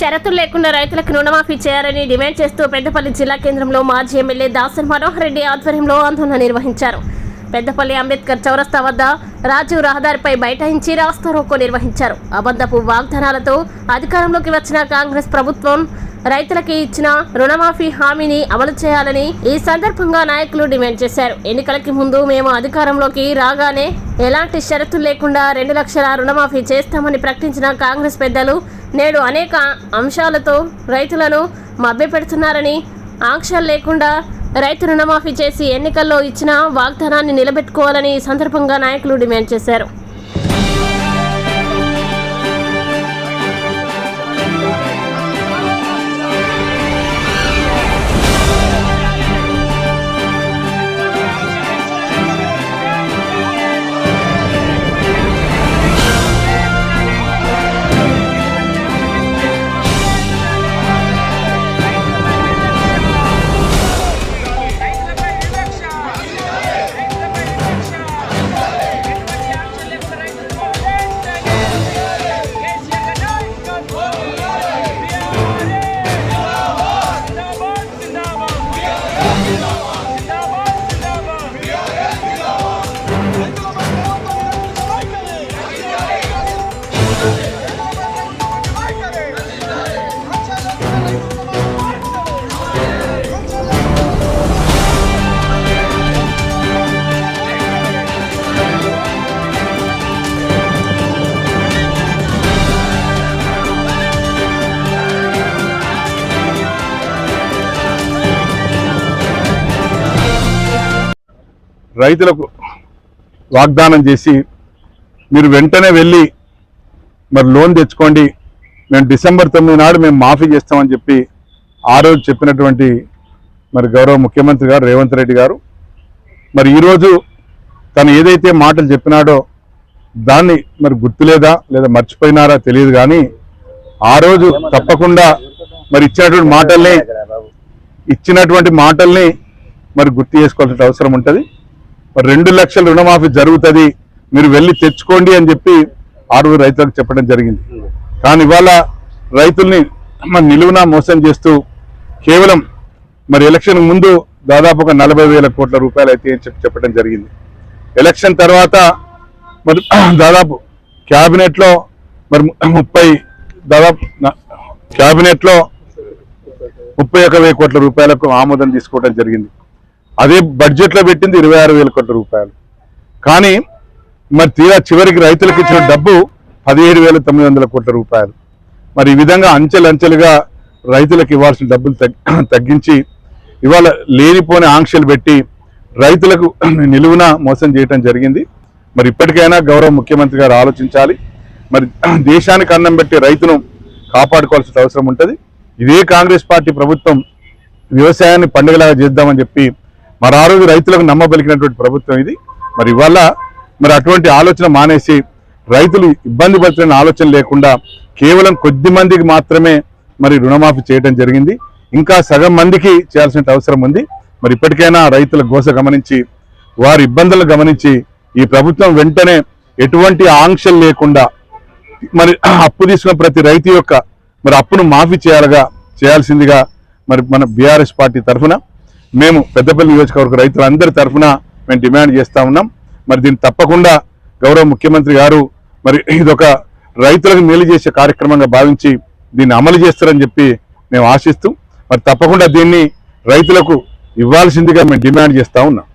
షరతులు లేకుండా రైతులకు రుణమాఫీ చేయాలని డిమాండ్ చేస్తూ పెద్దపల్లి జిల్లా కేంద్రంలో మాజీ ఎమ్మెల్యే దాసన్ మనోహర్ రెడ్డి ఆధ్వర్యంలో ఆందోళన నిర్వహించారు. పెద్దపల్లి అంబేద్కర్ చౌరస్తా వద్ద రాజీవ్ రహదారిపై బైఠాయించి రాస్తా రోకో నిర్వహించారు. అబద్ధపు వాగ్దానాలతో అధికారంలోకి వచ్చిన కాంగ్రెస్ ప్రభుత్వం రైతులకి ఇచ్చిన రుణమాఫీ హామీని అమలు చేయాలని ఈ సందర్భంగా నాయకులు డిమాండ్ చేశారు. ఎన్నికలకి ముందు మేము అధికారంలోకి రాగానే ఎలాంటి షరతులు లేకుండా రెండు లక్షల రుణమాఫీ చేస్తామని ప్రకటించిన కాంగ్రెస్ పెద్దలు నేడు అనేక అంశాలతో రైతులను మభ్యపెడుతున్నారని ఆంక్షలు లేకుండా రైతు రుణమాఫీ చేసి ఎన్నికల్లో ఇచ్చిన వాగ్దానాన్ని నిలబెట్టుకోవాలని ఈ సందర్భంగా నాయకులు డిమాండ్ చేశారు. రైతులకు వాగ్దానం చేసి మీరు వెంటనే వెళ్ళి మరి లోన్ తెచ్చుకోండి. మేము డిసెంబర్ తొమ్మిది నాడు మేము మాఫీ చేస్తామని చెప్పి ఆ రోజు చెప్పినటువంటి మరి గౌరవ ముఖ్యమంత్రి గారు రేవంత్ రెడ్డి గారు. మరి ఈరోజు తను ఏదైతే మాటలు చెప్పినాడో దాన్ని మరి గుర్తులేదా లేదా మర్చిపోయినారా తెలియదు కానీ ఆ రోజు తప్పకుండా మరి ఇచ్చినటువంటి మాటల్ని ఇచ్చినటువంటి మాటల్ని మరి గుర్తు చేసుకోవాల్సిన అవసరం ఉంటుంది. రెండు లక్షల రుణమాఫీ జరుగుతుంది మీరు వెళ్ళి తెచ్చుకోండి అని చెప్పి ఆరుగురు రైతులకు చెప్పడం జరిగింది. కానీ ఇవాళ రైతుల్ని మరి నిలువున మోసం చేస్తూ కేవలం మరి ఎలక్షన్ ముందు దాదాపు ఒక నలభై వేల కోట్ల రూపాయలు అయితే అని చెప్పి చెప్పడం జరిగింది. ఎలక్షన్ తర్వాత మరి దాదాపు క్యాబినెట్లో మరి ముప్పై దాదాపు క్యాబినెట్లో ముప్పై ఒక వెయ్యి కోట్ల రూపాయలకు ఆమోదం తీసుకోవడం జరిగింది. అదే బడ్జెట్లో పెట్టింది ఇరవై ఆరు వేల కోట్ల రూపాయలు. కానీ మరి తీరా చివరికి రైతులకు ఇచ్చిన డబ్బు పదిహేడు వేల తొమ్మిది వందల కోట్ల రూపాయలు. మరి ఈ విధంగా అంచెలంచెలుగా రైతులకు ఇవ్వాల్సిన డబ్బులు తగ్గించి ఇవాళ లేనిపోని ఆంక్షలు పెట్టి రైతులకు నిలువున మోసం చేయటం జరిగింది. మరి ఇప్పటికైనా గౌరవ ముఖ్యమంత్రి గారు ఆలోచించాలి. మరి దేశానికి అన్నం పెట్టి రైతును కాపాడుకోవాల్సిన అవసరం ఉంటుంది. ఇదే కాంగ్రెస్ పార్టీ ప్రభుత్వం వ్యవసాయాన్ని పండుగలాగా చేద్దామని చెప్పి మరి ఆ రోజు రైతులకు నమ్మబలికినటువంటి ప్రభుత్వం ఇది. మరి ఇవాళ మరి అటువంటి ఆలోచన మానేసి రైతులు ఇబ్బంది పడుతున్న ఆలోచన లేకుండా కేవలం కొద్ది మందికి మాత్రమే మరి రుణమాఫీ చేయడం జరిగింది. ఇంకా సగం మందికి చేయాల్సిన అవసరం ఉంది. మరి ఇప్పటికైనా రైతుల గోస గమనించి వారి ఇబ్బందులు గమనించి ఈ ప్రభుత్వం వెంటనే ఎటువంటి ఆంక్షలు లేకుండా మరి అప్పు తీసుకున్న ప్రతి రైతు యొక్క మరి అప్పును మాఫీ చేయాలిగా చేయాల్సిందిగా మరి మన బీఆర్ఎస్ పార్టీ తరఫున మేము పెద్దపల్లి నియోజకవర్గ రైతులందరి తరఫున మేము డిమాండ్ చేస్తా ఉన్నాం. మరి దీన్ని తప్పకుండా గౌరవ ముఖ్యమంత్రి గారు మరి ఇదొక రైతులకు మేలు చేసే కార్యక్రమంగా భావించి దీన్ని అమలు చేస్తారని చెప్పి మేము ఆశిస్తూ మరి తప్పకుండా దీన్ని రైతులకు ఇవ్వాల్సిందిగా మేము డిమాండ్ చేస్తూ ఉన్నాం.